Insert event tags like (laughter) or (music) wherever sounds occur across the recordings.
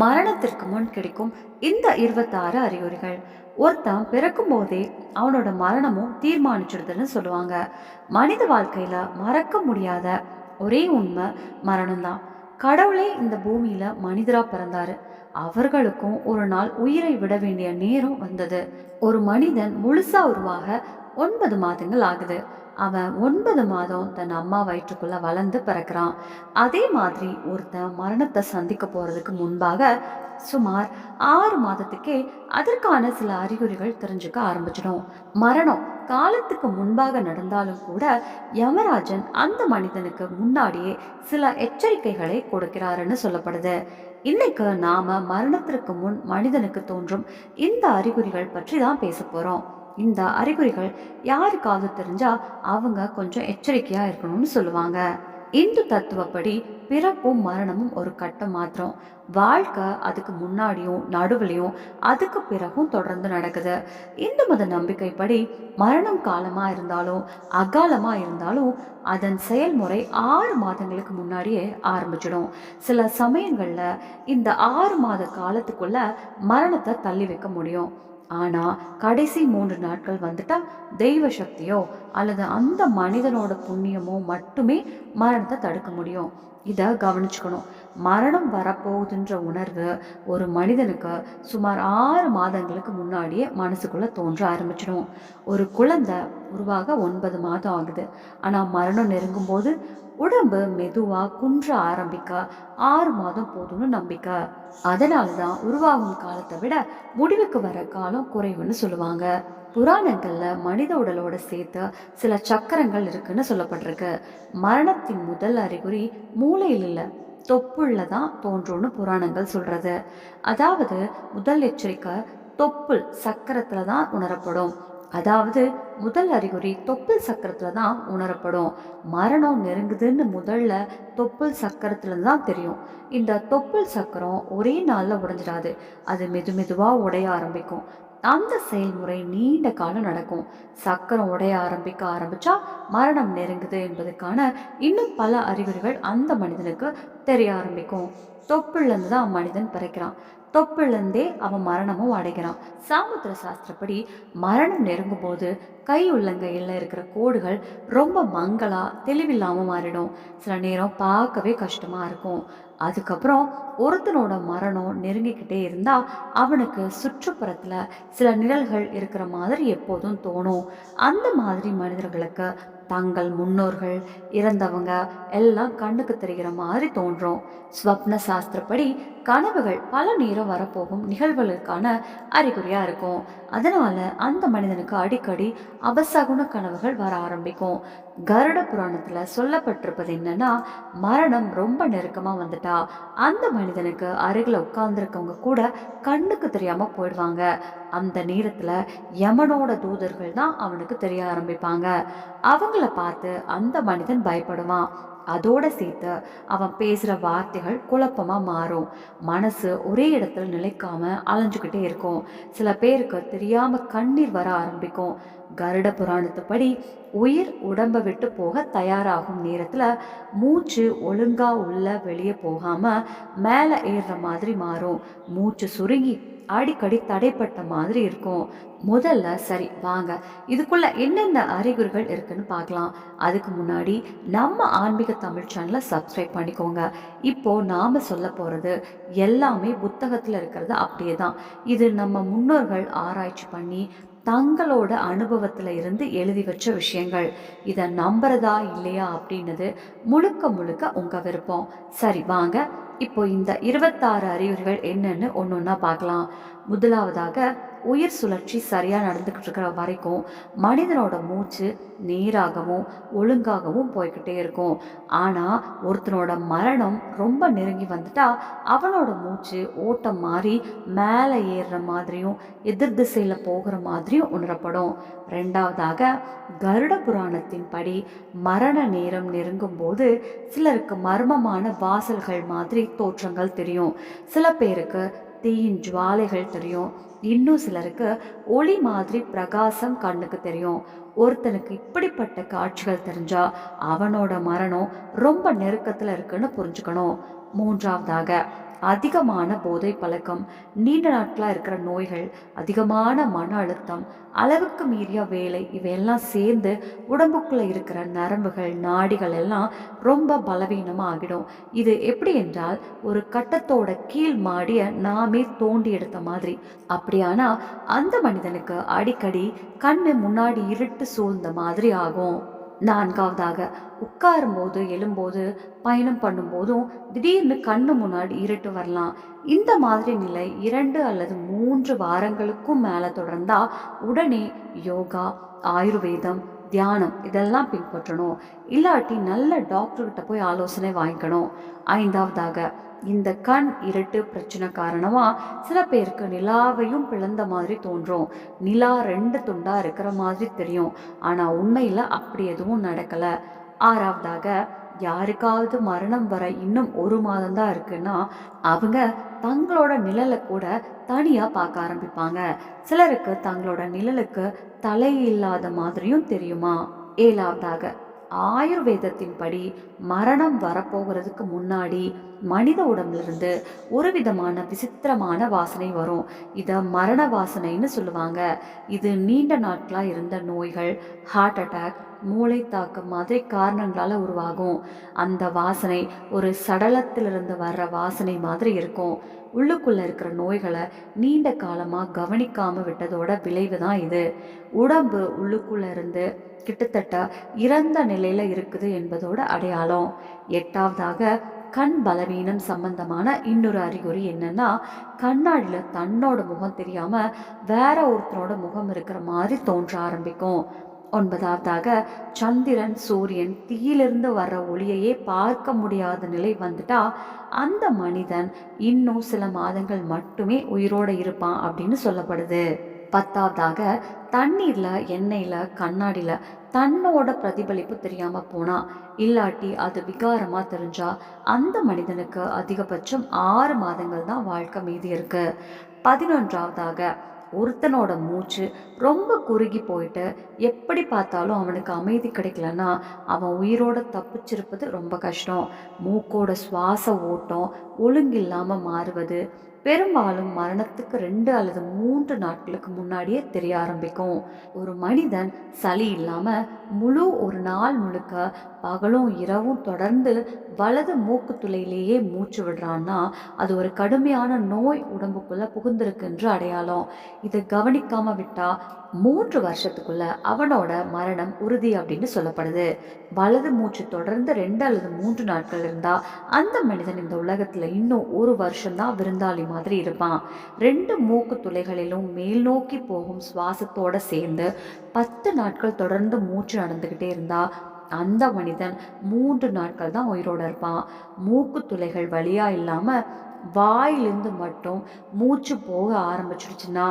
மரணத்திற்கு முன் கிடைக்கும் இந்த இருபத்தாறு அறிகுறிகள். ஒருத்தன் பிறக்கும் போதே அவனோட மரணமும் தீர்மானிச்சிடுதுன்னு சொல்லுவாங்க. மனித வாழ்க்கையில மறக்க முடியாத ஒரே உண்மை மரணம்தான். கடவுளே இந்த பூமியில மனிதரா பிறந்தாரு. அவர்களுக்கும் ஒரு நாள் உயிரை விட வேண்டிய நேரம் வந்தது. ஒரு மனிதன் முழுசா உருவாக ஒன்பது மாதங்கள் ஆகுது. அவன் ஒன்பது மாதம் தன் அம்மா வயிற்றுக்குள்ள வளர்ந்து பிறக்கிறான். அதே மாதிரி ஒருத்தன் மரணத்தை சந்திக்க போறதுக்கு முன்பாக சுமார் ஆறு மாதத்துக்கே அதற்கான சில அறிகுறிகள் தெரிஞ்சுக்க ஆரம்பிச்சிடும். மரணம் காலத்துக்கு முன்பாக நடந்தாலும் கூட யமராஜன் அந்த மனிதனுக்கு முன்னாடியே சில எச்சரிக்கைகளை கொடுக்கிறாருன்னு சொல்லப்படுது. இன்னைக்கு நாம மரணத்திற்கு முன் மனிதனுக்கு தோன்றும் இந்த அறிகுறிகள் பற்றி தான் பேச போறோம். இந்த அறிகுறிகள் யாருக்காவது தெரிஞ்சா அவங்க கொஞ்சம் எச்சரிக்கையா இருக்கணும்னு சொல்லுவாங்க. இந்து தத்துவப்படி பிறப்பும் மரணமும் ஒரு கட்டம் மாத்திரம். வாழ்க்கை அதுக்கு முன்னாடியும் நடுவுலையும் அதுக்கு பிறகும் தொடர்ந்து நடக்குது. இந்து மத நம்பிக்கைப்படி மரணம் காலமாக இருந்தாலும் அகாலமாக இருந்தாலும் அதன் செயல்முறை ஆறு மாதங்களுக்கு முன்னாடியே ஆரம்பிச்சிடும். சில சமயங்களில் இந்த ஆறு மாத காலத்துக்குள்ள மரணத்தை தள்ளி வைக்க முடியும். ஆனால் கடைசி மூன்று நாட்கள் வந்துட்டால் தெய்வ சக்தியோ அல்லது அந்த மனிதனோட புண்ணியமோ மட்டுமே மரணத்தை தடுக்க முடியும். இதை கவனிச்சுக்கணும். மரணம் வரப்போகுதுன்ற உணர்வு ஒரு மனிதனுக்கு சுமார் ஆறு மாதங்களுக்கு முன்னாடியே மனசுக்குள்ளே தோன்ற ஆரம்பிச்சிடும். ஒரு குழந்தை உருவாக ஒன்பது மாதம் ஆகுது. ஆனால் மரணம் நெருங்கும் போது உடம்பு மெதுவாக குன்ற ஆரம்பிக்க ஆறு மாதம் போதும்னு நம்பிக்கை. அதனால தான் உருவாகும் காலத்தை விட முடிவுக்கு வர காலம் குறைவுன்னு சொல்லுவாங்க. புராணங்களில் மனித உடலோட சேர்த்து சில சக்கரங்கள் இருக்குன்னு சொல்லப்பட்டிருக்கு. மரணத்தின் முதல் அறிகுறி மூளையில் இல்லை தொப்புள்ள தான் தோன்றும்னு புராணங்கள் சொல்கிறது அதாவது முதல் எச்சரிக்கை தொப்புள் சக்கரத்தில் தான் உணரப்படும். அதாவது முதல் அறிகுறி தொப்புள் சக்கரத்தில் தான் உணரப்படும். மரணம் நெருங்குதுன்னு முதல்ல தொப்புள் சக்கரத்தில் தான் தெரியும். இந்த தொப்புள் சக்கரம் ஒரே நாளில் உடைஞ்சிடாது. அது மெது மெதுவாக உடைய ஆரம்பிக்கும். அந்த செயல்முறை நீண்ட காலம் நடக்கும். சக்கரம் உடைய ஆரம்பிக்க ஆரம்பிச்சா மரணம் நெருங்குது என்பதற்கான இன்னும் பல அறிகுறிகள் அந்த மனிதனுக்கு தெரிய ஆரம்பிக்கும். தொப்புலேருந்து தான் மனிதன் பிறக்கிறான். தொப்புலேருந்தே அவன் மரணமும் அடைகிறான். சாமுத்திர சாஸ்திரப்படி மரணம் நெருங்கும் போது கை உள்ளங்கையில் இருக்கிற கோடுகள் ரொம்ப மங்களா தெளிவில்லாமல் மாறிடும். சில நேரம் பார்க்கவே கஷ்டமாக இருக்கும். அதுக்கப்புறம் ஒருத்தனோட மரணம் நெருங்கிக்கிட்டே இருந்தால் அவனுக்கு சுற்றுப்புறத்தில் சில நிழல்கள் இருக்கிற மாதிரி எப்போதும் தோணும். அந்த மாதிரி மனிதர்களுக்கு தங்கள் முன்னோர்கள் இறந்தவங்க எல்லாம் கண்ணுக்கு தெரிகிற மாதிரி தோன்றும். ஸ்வப்ன சாஸ்திரப்படி கனவுகள் பல நேரம் வரப்போகும் நிகழ்வுகளுக்கான அறிகுறியாக இருக்கும். அதனால் அந்த மனிதனுக்கு அடிக்கடி அபசகுண கனவுகள் வர ஆரம்பிக்கும். கருட புராணத்தில் சொல்லப்பட்டிருப்பது என்னன்னா மரணம் ரொம்ப நெருக்கமாக வந்துட்டா. அந்த மனிதனுக்கு அருகில் உட்கார்ந்துருக்கவங்க கூட கண்ணுக்கு தெரியாமல் போயிடுவாங்க. அந்த நேரத்தில் யமனோட தூதர்கள் தான் அவனுக்கு தெரிய ஆரம்பிப்பாங்க. அவங்கள பார்த்து அந்த மனிதன் பயப்படுவான். அதோட சேர்த்து அவன் பேசுகிற வார்த்தைகள் குழப்பமாக மாறும். மனசு ஒரே இடத்துல நிலைக்காமல் அலைஞ்சுக்கிட்டே இருக்கும். சில பேருக்கு தெரியாமல் கண்ணீர் வர ஆரம்பிக்கும். கருட புராணத்துப்படி உயிர் உடம்பை விட்டு போக தயாராகும் நேரத்தில் மூச்சு ஒழுங்காக உள்ள வெளியே போகாமல் மேலே ஏறுற மாதிரி மாறும். மூச்சு சுருங்கி அடிக்கடி தடைப்பட்ட மாதிரி இருக்கும். முதல்ல சரி வாங்க. இதுக்குள்ள என்னென்ன அறிகுறிகள் இருக்குன்னு பார்க்கலாம். அதுக்கு முன்னாடி நம்ம ஆன்மீக தமிழ் சேனலை சப்ஸ்கிரைப் பண்ணிக்கோங்க. இப்போ நாம் சொல்ல போகிறது எல்லாமே புத்தகத்தில் இருக்கிறது அப்படியே தான் இது நம்ம முன்னோர்கள் ஆராய்ச்சி பண்ணி தங்களோட அனுபவத்தில் இருந்து எழுதி வச்ச விஷயங்கள். இதை நம்புறதா இல்லையா அப்படின்னது முழுக்க முழுக்க உங்கள் விருப்பம். சரி வாங்க. இப்போ இந்த இருபத்தாறு அறிகுறிகள் என்னன்னு ஒன்று ஒன்றா பார்க்கலாம். முதலாவதாக உயிர் சுழற்சி சரியாக நடந்துக்கிட்டு இருக்கிற வரைக்கும் மனிதனோட மூச்சு நேராகவும் ஒழுங்காகவும் போய்கிட்டே இருக்கும். ஆனால் ஒருத்தனோட மரணம் ரொம்ப நெருங்கி வந்துட்டா அவனோட மூச்சு ஓட்டம் மாறி மேலே ஏறுற மாதிரியும் எதிர் திசையில் போகிற மாதிரியும் உணரப்படும். ரெண்டாவதாக கருட புராணத்தின் படி மரண நேரம் நெருங்கும் போது சிலருக்கு மர்மமான வாசல்கள் மாதிரி தோற்றங்கள் தெரியும். சில பேருக்கு தீயின் ஜுவாலைகள் தெரியும். இன்னும் சிலருக்கு ஒளி மாதிரி பிரகாசம் கண்ணுக்கு தெரியும். ஒருத்தனுக்கு இப்படிப்பட்ட காட்சிகள் தெரிஞ்சா அவனோட மரணம் ரொம்ப நெருக்கத்தில் இருக்குன்னு புரிஞ்சுக்கணும். மூன்றாவதாக அதிகமான போதை பழக்கம் நீண்ட நாட்களாக இருக்கிற நோய்கள் அதிகமான மன அழுத்தம் அளவுக்கு மீறிய வேலை இவையெல்லாம் சேர்ந்து உடம்புக்குள்ளே இருக்கிற நரம்புகள் நாடிகள் எல்லாம் ரொம்ப பலவீனமாக ஆகிடும் இது எப்படி என்றால் ஒரு கட்டத்தோட கீழ் மாடிய நாமே தோண்டி எடுத்த மாதிரி. அப்படியானா அந்த மனிதனுக்கு அடிக்கடி கண்ணு முன்னாடி இருட்டு சூழ்ந்த மாதிரி ஆகும். நான்காவதாக உட்காரும்போது எழும்போது பயணம் பண்ணும்போதும் திடீர்னு கண்ணு முன்னாடி இருட்டு வரலாம். இந்த மாதிரி நிலை இரண்டு அல்லது மூன்று வாரங்களுக்கும் மேலே தொடர்ந்தால் உடனே யோகா ஆயுர்வேதம் தியானம் இதெல்லாம் பின்பற்றணும். இல்லாட்டி நல்ல டாக்டர்கிட்ட போய் ஆலோசனை வாங்கிக்கணும். ஐந்தாவதாக இந்த கண் இருட்டு பிரச்சனை காரணமாக சில பேருக்கு நிலாவையும் பிளந்த மாதிரி தோன்றும். நிலா ரெண்டு துண்டாக இருக்கிற மாதிரி தெரியும். ஆனால் உண்மையில் அப்படி எதுவும் நடக்கலை. ஆறாவதாக யாருக்காவது மரணம் வர இன்னும் ஒரு மாதம் தான் இருக்குன்னா அவங்க தங்களோட நிழலை கூட தனியாக பார்க்க ஆரம்பிப்பாங்க. சிலருக்கு தங்களோட நிழலுக்கு தலை இல்லாத மாதிரியும் தெரியுமா? ஏழாவதாக ஆயுர்வேதத்தின்படி மரணம் வரப்போகிறதுக்கு முன்னாடி மனித உடம்புலேருந்து ஒரு விதமான விசித்திரமான வாசனை வரும். இதை மரண வாசனைன்னு சொல்லுவாங்க. இது நீண்ட நாட்களாக இருந்த நோய்கள் ஹார்ட் அட்டாக் மூளை தாக்கம் மாதிரி காரணங்களால் உருவாகும். அந்த வாசனை ஒரு சடலத்திலிருந்து வர்ற வாசனை மாதிரி இருக்கும். உள்ளுக்குள்ளே இருக்கிற நோய்களை நீண்ட காலமாக கவனிக்காமல் விட்டதோட விளைவு தான் இது. உடம்பு உள்ளுக்குள்ளே இருந்து கிட்டத்தட்ட இறந்த நிலையில் இருக்குது என்பதோட அடையாளம். எட்டாவதாக கண் பலவீனம் சம்பந்தமான இன்னொரு அறிகுறி என்னன்னா கண்ணாடியில் தன்னோட முகம் தெரியாமல் வேற ஒருத்தரோட முகம் இருக்கிற மாதிரி தோன்ற ஆரம்பிக்கும். ஒன்பதாவதாக சந்திரன் சூரியன் தீயிலிருந்து வர்ற ஒளியையே பார்க்க முடியாத நிலை வந்துட்டா அந்த மனிதன் இன்னும் சில மாதங்கள் மட்டுமே உயிரோடு இருப்பான் அப்படின்னு சொல்லப்படுது. பத்தாவதாக தண்ணீரில் எண்ணெயில் கண்ணாடியில் தன்னோட பிரதிபலிப்பு தெரியாமல் போனால் இல்லாட்டி அது விகாரமாக தெரிஞ்சால் அந்த மனிதனுக்கு அதிகபட்சம் ஆறு மாதங்கள் தான் வாழ்க்கை மீதி இருக்குது பதினொன்றாவதாக ஒருத்தனோட மூச்சு ரொம்ப குறுகி போயிட்டு எப்படி பார்த்தாலும் அவனுக்கு அமைதி கிடைக்கலன்னா அவன் உயிரோட தப்பிச்சிருப்பது ரொம்ப கஷ்டம். மூக்கோட சுவாச ஓட்டம் ஒழுங்கில்லாமல் மாறுவது பெரும்பாலும் மரணத்துக்கு ரெண்டு அல்லது மூன்று நாட்களுக்கு முன்னாடியே தெரிய ஆரம்பிக்கும். ஒரு மனிதன் சளி இல்லாமல் முழு ஒரு நாள் முழுக்க பகலும் இரவும் தொடர்ந்து வலது மூக்கு துளையிலேயே மூச்சு விடுறான்னா அது ஒரு கடுமையான நோய் உடம்புக்குள்ளே புகுந்திருக்குன்ற அடையாளம். இதை கவனிக்காமல் விட்டால் மூன்று வருஷத்துக்குள்ள அவனோட மரணம் உறுதி அப்படின்னு சொல்லப்படுது. வலது மூச்சு தொடர்ந்து ரெண்டு அல்லது மூன்று நாட்கள் இருந்தால் அந்த மனிதன் இந்த உலகத்தில் இன்னும் ஒரு வருஷம்தான் விருந்தாளி மாதிரி இருப்பான். ரெண்டு மூக்கு துளைகளிலும் மேல் நோக்கி போகும் சுவாசத்தோட சேர்ந்து பத்து நாட்கள் தொடர்ந்து மூச்சு நடந்துக்கிட்டே இருந்தா அந்த மனிதன் மூன்று நாட்கள் தான் உயிரோட இருப்பான். மூக்கு துளைகள் வழியா இல்லாம வாயிலிருந்து மட்டும் மூச்சு போக ஆரம்பிச்சிடுச்சுன்னா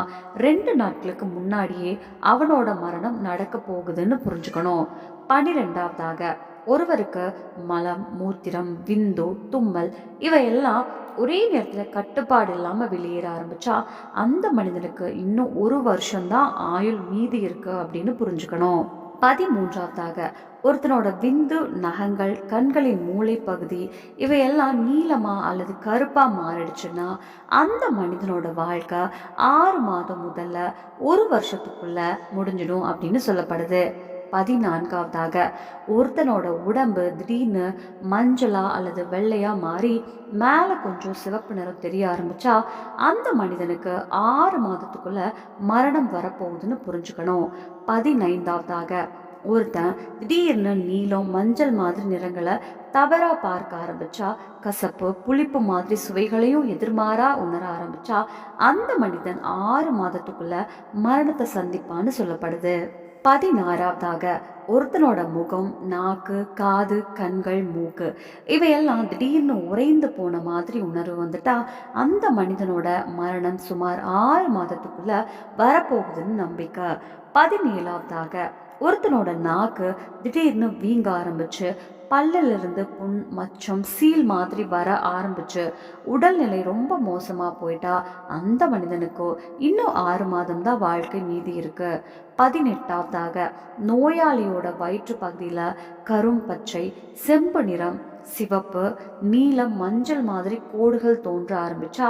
ரெண்டு நாட்களுக்கு முன்னாடியே அவனோட மரணம் நடக்க போகுதுன்னு புரிஞ்சுக்கணும். பனிரெண்டாவதாக ஒருவருக்கு மலம் மூத்திரம் விந்து தும்மல் இவையெல்லாம் ஒரே நேரத்தில் கட்டுப்பாடு இல்லாமல் வெளியேற ஆரம்பித்தா அந்த மனிதனுக்கு இன்னும் ஒரு வருஷம்தான் ஆயுள் மீதி இருக்கு அப்படின்னு புரிஞ்சுக்கணும். பதிமூன்றாவதாக ஒருத்தனோட விந்து நகங்கள் கண்களின் மூளை பகுதி இவையெல்லாம் நீளமா அல்லது கருப்பா மாறிடுச்சுன்னா அந்த மனிதனோட வாழ்க்கை ஆறு மாதம் முதல்ல ஒரு வருஷத்துக்குள்ள முடிஞ்சிடும் அப்படின்னு சொல்லப்படுது. பதினான்காவதாக. ஒருத்தனோட உடம்பு திடீர்னு மஞ்சளா அல்லது வெள்ளையா மாறி மேலே கொஞ்சம் சிவப்பு நிறம் தெரிய ஆரம்பிச்சா அந்த மனிதனுக்கு ஆறு மாதத்துக்குள்ள மரணம் வரப்போகுதுன்னு புரிஞ்சுக்கணும். பதினைந்தாவதாக. ஒருத்தன் திடீர்னு நீலம் மஞ்சள் மாதிரி நிறங்களை தவறாக பார்க்க ஆரம்பித்தா கசப்பு புளிப்பு மாதிரி சுவைகளையும் எதிர்மாறாக உணர ஆரம்பித்தா அந்த மனிதன் ஆறு மாதத்துக்குள்ளே மரணத்தை சந்திப்பான்னு சொல்லப்படுது. பதினாறாவதாக ஒருத்தனோட முகம் நாக்கு காது கண்கள் மூக்கு இவையெல்லாம் திடீர்னு உறைந்து போன மாதிரி உணர்வு வந்துட்டா அந்த மனிதனோட மரணம் சுமார் ஆறு மாதத்துக்குள்ள வரப்போகுதுன்னு நம்பிக்கை. பதினேழாவதாக ஒருத்தனோட நாக்கு திடீர்னு வீங்க ஆரம்பிச்சு பல்லிலிருந்து புண் மச்சம் சீல் மாதிரி வர ஆரம்பிச்சு உடல்நிலை ரொம்ப மோசமாக போயிட்டா அந்த மனிதனுக்கோ இன்னும் ஆறு மாதம் தான் வாழ்க்கை மீதி இருக்கு. பதினெட்டாவதாக நோயாளியோட வயிற்று பகுதியில் கரும் பச்சை செம்பு நிறம் சிவப்பு நீலம் மஞ்சள் மாதிரி கோடுகள் தோன்ற ஆரம்பிச்சா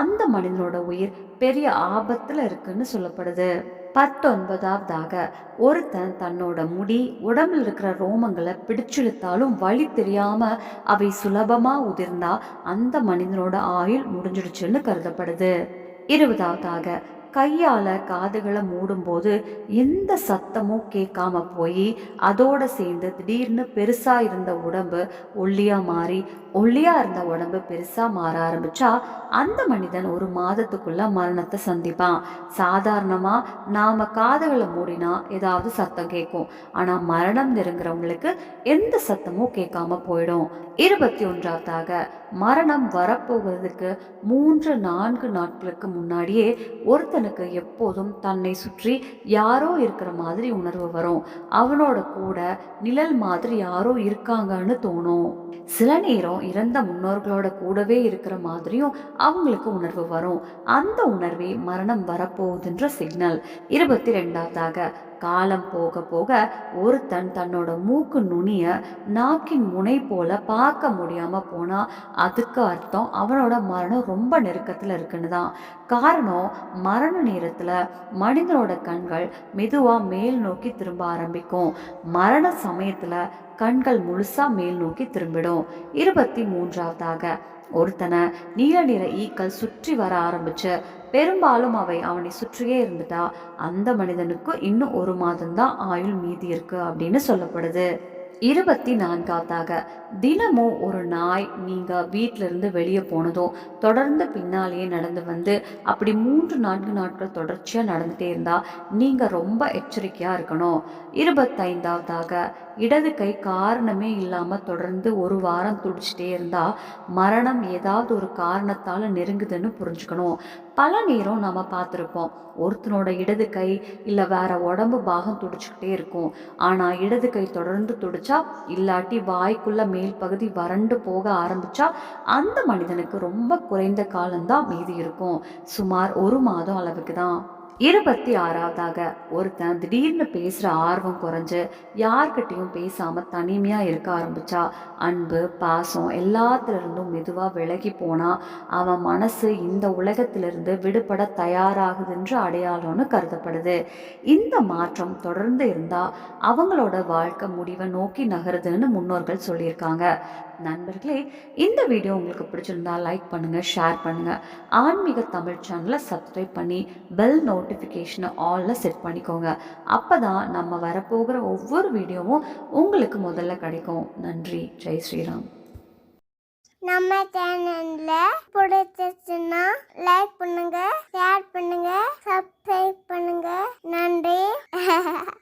அந்த மனிதனோட உயிர் பெரிய ஆபத்தில் இருக்குன்னு சொல்லப்படுது. பத்தொன்பதாவதாக ஒருத்தன் தன்னோட முடி உடம்புல இருக்கிற ரோமங்களை பிடிச்சிழுத்தாலும் வழி தெரியாம அவை சுலபமா உதிர்ந்தா அந்த மனிதனோட ஆயுள் முடிஞ்சிடுச்சுன்னு கருதப்படுது. இருபதாவதாக கையால காதுகளை மூடும்போது எந்த சத்தமும் கேட்காம போய் அதோட சேர்ந்து திடீர்னு பெருசா இருந்த உடம்பு ஒல்லியா மாறி ஒல்லியாக இருந்த உடம்பு பெருசாக மாற ஆரம்பிச்சா அந்த மனிதன் ஒரு மாதத்துக்குள்ள மரணத்தை சந்திப்பான். சாதாரணமாக நாம் காதுகளை மூடினா ஏதாவது சத்தம் கேட்கும். ஆனால் மரணம் நெருங்குறவங்களுக்கு எந்த சத்தமும் கேட்காம போயிடும். இருபத்தி ஒன்றாவதாக மரணம் வரப்போகிறதுக்கு மூன்று நான்கு நாட்களுக்கு முன்னாடியே ஒருத்தனுக்கு எப்போதும் தன்னை சுற்றி யாரோ இருக்கிற மாதிரி உணர்வு வரும். அவனோட கூட நிழல் மாதிரி யாரோ இருக்காங்கன்னு தோணும். சில நேரம் இறந்த முன்னோர்களோட கூடவே இருக்கிற மாதிரியும் அவங்களுக்கு உணர்வு வரும். அந்த உணர்வே மரணம் வரப்போகுதுன்ற சிக்னல் இருபத்தி ரெண்டாவதாக காலம் போக போக ஒருத்தன் தன்னோட மூக்கு நுனிய நாக்கின் முனை போல பார்க்க முடியாம போனா அதுக்கு அர்த்தம் அவனோட மரணம் ரொம்ப நெருக்கத்துல இருக்குன்னு தான் காரணம் மரண நேரத்துல மனிதனோட கண்கள் மெதுவா மேல் நோக்கி திரும்ப ஆரம்பிக்கும். மரண சமயத்துல கண்கள் முழுசா மேல் நோக்கி திரும்பிடும். இருபத்தி மூன்றாவதாக ஒருத்தனை நீல நிற ஈக்கள் சுற்றி வர ஆரம்பிச்சு பெரும்பாலும் அவை அவனை சுற்றியே இருந்துட்டா. அந்த மனிதனுக்கு இன்னும் ஒரு மாதம்தான் ஆயுள் மீதி இருக்கு அப்படின்னு சொல்லப்படுது. இருபத்தி நான்காவதாக தினமும் ஒரு நாய் நீங்கள் வீட்டிலிருந்து இருந்து வெளியே போனதும் தொடர்ந்து பின்னாலேயே நடந்து வந்து அப்படி மூன்று நான்கு நாட்கள் தொடர்ச்சியாக நடந்துகிட்டே இருந்தால் நீங்கள் ரொம்ப எச்சரிக்கையாக இருக்கணும். இருபத்தைந்தாவதாக இடது கை காரணமே இல்லாமல் தொடர்ந்து ஒரு வாரம் துடிச்சிட்டே இருந்தால் மரணம் ஏதாவது ஒரு காரணத்தால் நெருங்குதுன்னு புரிஞ்சுக்கணும். பல நேரம் நம்ம பார்த்துருப்போம். ஒருத்தனோட இடது கை இல்லை வேற உடம்பு பாகம் துடிச்சுக்கிட்டே இருக்கும். ஆனால் இடது கை தொடர்ந்து துடிச்சா இல்லாட்டி வாய்க்குள்ள மேல் பகுதி வறண்டு போக ஆரம்பிச்சா அந்த மனிதனுக்கு ரொம்ப குறைந்த காலம்தான் மீதி இருக்கும். சுமார் ஒரு மாதம் அளவுக்கு தான் இருபத்தி ஆறாவதாக ஒருத்தன் திடீர்னு பேசுகிற ஆர்வம் குறைஞ்சு யார்கிட்டையும் பேசாமல் தனிமையாக இருக்க ஆரம்பித்தா அன்பு பாசம் எல்லாத்துலேருந்தும் மெதுவாக விலகி போனால் அவன் மனசு இந்த உலகத்திலிருந்து விடுபட தயாராகுதுன்ற அடையாளம்னு கருதப்படுது. இந்த மாற்றம் தொடர்ந்து இருந்தால் அவங்களோட வாழ்க்கை முடிவை நோக்கி நகருதுன்னு முன்னோர்கள் சொல்லியிருக்காங்க. நண்பர்களே இந்த வீடியோ உங்களுக்கு பிடிச்சிருந்தா லைக் பண்ணுங்கள் ஷேர் பண்ணுங்கள் ஆன்மீக தமிழ் சேனலை சப்ஸ்கிரைப் பண்ணி பெல் நோட்டிஃபிகேஷனை ஆலில் செட் பண்ணிக்கோங்க. அப்போ தான் நம்ம வரப்போகிற ஒவ்வொரு வீடியோவும் உங்களுக்கு முதல்ல கிடைக்கும். நன்றி. ஜெய் ஸ்ரீராம். நம்ம சேனல்ல பிடிச்சிருச்சுன்னா லைக் பண்ணுங்க ஷேர் பண்ணுங்க சப்ஸ்கிரைப் பண்ணுங்க. நன்றி. (laughs)